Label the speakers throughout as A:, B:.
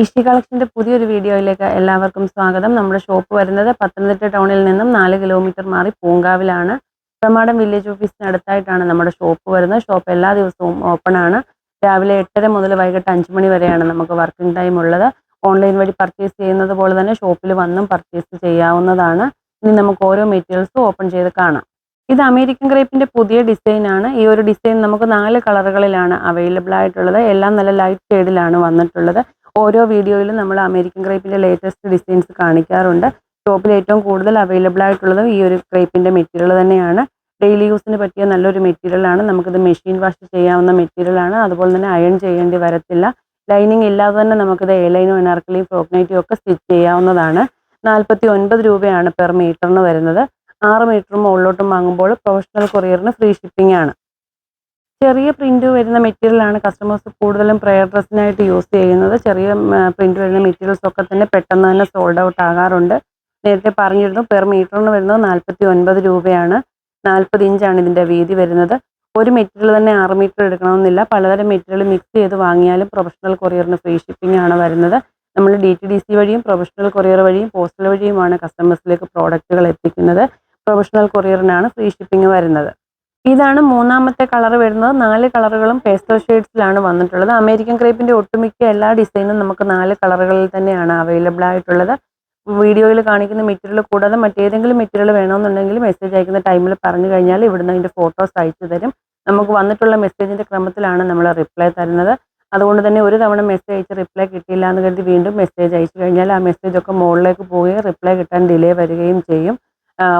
A: ഇഷി കളക്ഷന്റെ പുതിയൊരു വീഡിയോയിലേക്ക് എല്ലാവർക്കും സ്വാഗതം. നമ്മുടെ ഷോപ്പ് വരുന്നത് പത്തനംതിട്ട ടൗണിൽ നിന്നും നാല് കിലോമീറ്റർ മാറി പൂങ്കാവിലാണ്. പ്രമാടം വില്ലേജ് ഓഫീസിന് അടുത്തായിട്ടാണ് നമ്മുടെ ഷോപ്പ് വരുന്നത്. ഷോപ്പ് എല്ലാ ദിവസവും ഓപ്പൺ ആണ്. രാവിലെ എട്ടര മുതൽ വൈകിട്ട് അഞ്ച് മണി വരെയാണ് നമുക്ക് വർക്കിംഗ് ടൈം ഉള്ളത്. ഓൺലൈൻ വഴി പർച്ചേസ് ചെയ്യുന്നത് പോലെ തന്നെ ഷോപ്പിൽ വന്നും പർച്ചേസ് ചെയ്യാവുന്നതാണ്. ഇനി നമുക്ക് ഓരോ മെറ്റീരിയൽസും ഓപ്പൺ ചെയ്ത് കാണാം. ഇത് അമേരിക്കൻ ഗ്രേപ്പിന്റെ പുതിയ ഡിസൈനാണ് ഈ ഒരു ഡിസൈൻ നമുക്ക് നാല് കളറുകളിലാണ് അവൈലബിൾ ആയിട്ടുള്ളത്. എല്ലാം നല്ല ലൈറ്റ് ഷെയ്ഡിലാണ് വന്നിട്ടുള്ളത്. ഓരോ വീഡിയോയിലും നമ്മൾ അമേരിക്കൻ ക്രേപ്പിന്റെ ലേറ്റസ്റ്റ് ഡിസൈൻസ് കാണിക്കാറുണ്ട്. ഷോപ്പിൽ ഏറ്റവും കൂടുതൽ അവൈലബിൾ ആയിട്ടുള്ളത് ഈ ഒരു ക്രേപ്പിന്റെ മെറ്റീരിയൽ തന്നെയാണ്. ഡെയിലി യൂസിന് പറ്റിയ നല്ലൊരു മെറ്റീരിയലാണ് നമുക്കിത് മെഷീൻ വാഷ് ചെയ്യാവുന്ന മെറ്റീരിയലാണ് അതുപോലെ തന്നെ അയൺ ചെയ്യേണ്ടി വരത്തില്ല. ലൈനിങ് ഇല്ലാതെ തന്നെ നമുക്കിത് ലൈനും ഫ്രോക്ക് നൈറ്റും ഒക്കെ സ്റ്റിച്ച് ചെയ്യാവുന്നതാണ്. നാൽപ്പത്തി ഒൻപത് രൂപയാണ് പെർ മീറ്ററിന് വരുന്നത്. ആറ് മീറ്ററും മുകളിലോട്ടും വാങ്ങുമ്പോൾ പ്രൊഫഷണൽ കൊറിയറിന് ഫ്രീ ഷിപ്പിംഗ് ആണ്. ചെറിയ പ്രിന്റ് വരുന്ന മെറ്റീരിയലാണ് കസ്റ്റമേഴ്സ് കൂടുതലും പ്രയർ ഡ്രസ്സിനായിട്ട് യൂസ് ചെയ്യുന്നത്. ചെറിയ പ്രിന്റ് വരുന്ന മെറ്റീരിയൽസ് ഒക്കെ തന്നെ പെട്ടെന്ന് തന്നെ സോൾഡ് ഔട്ട് ആകാറുണ്ട്. നേരത്തെ പറഞ്ഞിരുന്നു പെർ മീറ്ററിന് വരുന്നത് നാൽപ്പത്തി ഒൻപത് രൂപയാണ് നാൽപ്പത് ഇഞ്ചാണ് ഇതിന്റെ വീതി വരുന്നത്. ഒരു മെറ്റീരിയൽ തന്നെ ആറ് മീറ്റർ എടുക്കണമെന്നില്ല. പലതരം മെറ്റീരിയൽ മിക്സ് ചെയ്ത് വാങ്ങിയാലും പ്രൊഫഷണൽ കൊറിയറിന് ഫ്രീ ഷിപ്പിംഗ് ആണ് വരുന്നത്. നമ്മൾ ഡി ടി ഡി സി വഴിയും പ്രൊഫഷണൽ കൊറിയർ വഴിയും പോസ്റ്റൽ വഴിയുമാണ് കസ്റ്റമേഴ്സിലേക്ക് പ്രോഡക്റ്റുകൾ എത്തിക്കുന്നത്. പ്രൊഫഷണൽ കൊറിയറിനാണ് ഫ്രീ ഷിപ്പിംഗ് വരുന്നത്. ഇതാണ് മൂന്നാമത്തെ കളർ വരുന്നത്. നാല് കളറുകളും പേസ്റ്റോ ഷെയ്ഡ്സിലാണ് വന്നിട്ടുള്ളത്. അമേരിക്കൻ ക്രേപ്പിന്റെ ഒട്ടുമിക്ക എല്ലാ ഡിസൈനും നമുക്ക് നാല് കളറുകളിൽ തന്നെയാണ് അവൈലബിൾ ആയിട്ടുള്ളത്. വീഡിയോയിൽ കാണിക്കുന്ന മെറ്റീരിയൽ കൂടാതെ മറ്റേതെങ്കിലും മെറ്റീരിയൽ വേണമെന്നുണ്ടെങ്കിൽ മെസ്സേജ് അയക്കുന്ന ടൈമിൽ പറഞ്ഞു കഴിഞ്ഞാൽ ഇവിടുന്ന് അതിന്റെ ഫോട്ടോസ് അയച്ചു തരും. നമുക്ക് വന്നിട്ടുള്ള മെസ്സേജിന്റെ ക്രമത്തിലാണ് നമ്മൾ റിപ്ലൈ തരുന്നത്. അതുകൊണ്ട് തന്നെ ഒരു തവണ മെസ്സേജ് അയച്ച് റിപ്ലൈ കിട്ടിയില്ല എന്ന് കരുതി വീണ്ടും മെസ്സേജ് അയച്ചു കഴിഞ്ഞാൽ ആ മെസ്സേജ് ഒക്കെ മുകളിലേക്ക് പോവുകയും റിപ്ലൈ കിട്ടാൻ ഡിലേ വരികയും ചെയ്യും.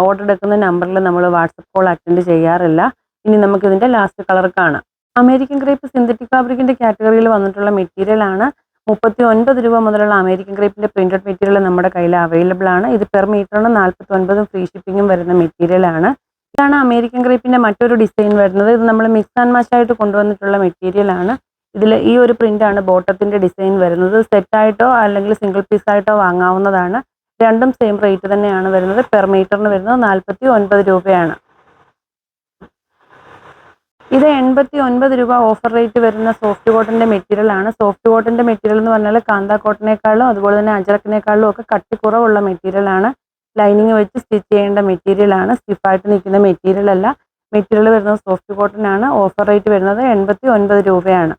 A: ഓർഡർ എടുക്കുന്ന നമ്പറിൽ നമ്മൾ വാട്സപ്പ് കോൾ അറ്റൻഡ് ചെയ്യാറില്ല. ഇനി നമുക്ക് ഇതിന്റെ ലാസ്റ്റ് കളർ കാണാം. അമേരിക്കൻ ക്രേപ്പ് സിന്തറ്റിക് ഫാബ്രിക്കിന്റെ കാറ്റഗറിയിൽ വന്നിട്ടുള്ള മെറ്റീരിയൽ ആണ്. മുപ്പത്തി ഒൻപത് രൂപ മുതലുള്ള അമേരിക്കൻ ക്രേപ്പിന്റെ പ്രിന്റഡ് മെറ്റീരിയൽ നമ്മുടെ കയ്യിൽ അവൈലബിൾ ആണ്. ഇത് പെർ മീറ്ററിന് നാൽപ്പത്തി ഒൻപതും ഫ്രീ ഷിപ്പിങ്ങും വരുന്ന മെറ്റീരിയൽ ആണ്. ഇതാണ് അമേരിക്കൻ ക്രേപ്പിന്റെ മറ്റൊരു ഡിസൈൻ വരുന്നത്. ഇത് നമ്മൾ മിക്സ് ആൻഡ് മാച്ച് ആയിട്ട് കൊണ്ടുവന്നിട്ടുള്ള മെറ്റീരിയൽ ആണ്. ഇതിൽ ഈ ഒരു പ്രിന്റാണ് ബോട്ടത്തിന്റെ ഡിസൈൻ വരുന്നത്. സെറ്റായിട്ടോ അല്ലെങ്കിൽ സിംഗിൾ പീസായിട്ടോ വാങ്ങാവുന്നതാണ്. രണ്ടും സെയിം റേറ്റ് തന്നെയാണ് വരുന്നത്. പെർ മീറ്ററിന് വരുന്നത് നാൽപ്പത്തി ഒൻപത് രൂപയാണ്. ഇത് എൺപത്തി ഒൻപത് രൂപ ഓഫർ റേറ്റ് വരുന്ന സോഫ്റ്റ് കോട്ടന്റെ മെറ്റീരിയൽ ആണ്. സോഫ്റ്റ് കോട്ടന്റെ മെറ്റീരിയൽ എന്ന് പറഞ്ഞാൽ കാന്ത കോട്ടനേക്കാളും അതുപോലെ തന്നെ അജറക്കിനേക്കാളും ഒക്കെ കട്ടി കുറവുള്ള മെറ്റീരിയൽ ആണ്. ലൈനിങ് വെച്ച് സ്റ്റിച്ച് ചെയ്യേണ്ട മെറ്റീരിയൽ ആണ്. സ്റ്റിഫായിട്ട് നിൽക്കുന്ന മെറ്റീരിയൽ അല്ല. മെറ്റീരിയൽ വരുന്നത് സോഫ്റ്റ് കോട്ടൺ ആണ്. ഓഫർ റേറ്റ് വരുന്നത് എൺപത്തി ഒൻപത് രൂപയാണ്.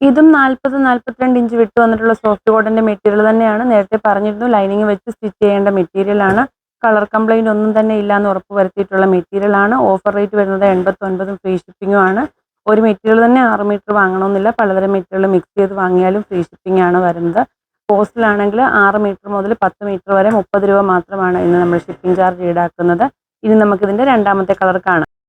A: ഇതും നാൽപ്പത് നാൽപ്പത്തിരണ്ട് ഇഞ്ച് വിട്ട് വന്നിട്ടുള്ള സോഫ്റ്റ് കോട്ടന്റെ മെറ്റീരിയൽ തന്നെയാണ്. നേരത്തെ പറഞ്ഞിരുന്നു ലൈനിങ് വെച്ച് സ്റ്റിച്ച് ചെയ്യേണ്ട മെറ്റീരിയൽ ആണ്. കളർ കംപ്ലൈന്റ് ഒന്നും തന്നെ ഇല്ലാന്ന് ഉറപ്പ് വരുത്തിയിട്ടുള്ള മെറ്റീരിയൽ ആണ്. ഓഫർ റേറ്റ് വരുന്നത് എൺപത്തി ഒൻപതും ഫ്രീ ഷിപ്പിങ്ങും ആണ്. ഒരു മെറ്റീരിയൽ തന്നെ ആറ് മീറ്റർ വാങ്ങണമെന്നില്ല. പലതരം മെറ്റീരിയൽ മിക്സ് ചെയ്ത് വാങ്ങിയാലും ഫ്രീ ഷിപ്പിംഗ് ആണ് വരുന്നത്. പോസ്റ്റിലാണെങ്കിൽ ആറ് മീറ്റർ മുതൽ പത്ത് മീറ്റർ വരെ മുപ്പത് രൂപ മാത്രമാണ് ഇന്ന് നമ്മൾ ഷിപ്പിംഗ് ചാർജ് ഈടാക്കുന്നത്. ഇനി നമുക്കിതിന്റെ രണ്ടാമത്തെ കളർ കാണാം.